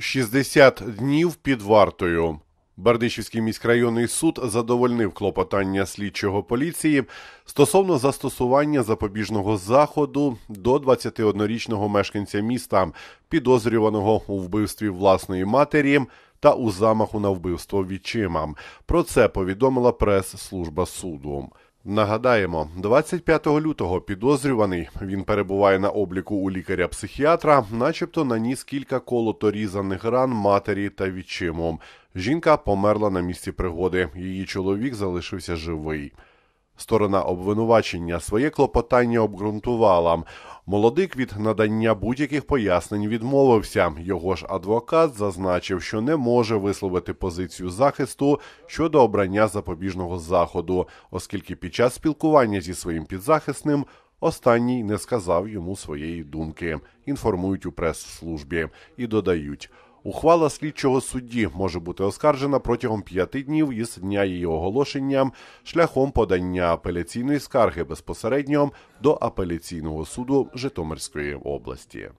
60 днів під вартою. Бердичівський міськрайонний суд задовольнив клопотання слідчого поліції стосовно застосування запобіжного заходу до 21-річного мешканця міста, підозрюваного у вбивстві власної матері та у замаху на вбивство відчима. Про це повідомила прес-служба суду. Нагадаємо, 25 лютого підозрюваний він перебуває на обліку у лікаря-психіатра, начебто наніс кілька колото-різаних ран матері та відчимом. Жінка померла на місці пригоди. Її чоловік залишився живий. Сторона обвинувачення своє клопотання обґрунтувала. Молодик від надання будь-яких пояснень відмовився. Його ж адвокат зазначив, що не може висловити позицію захисту щодо обрання запобіжного заходу, оскільки під час спілкування зі своїм підзахисним останній не сказав йому своєї думки. Інформують у прес-службі і додають. Ухвала слідчого судді може бути оскаржена протягом п'яти днів із дня її оголошення шляхом подання апеляційної скарги безпосередньо до апеляційного суду Житомирської області.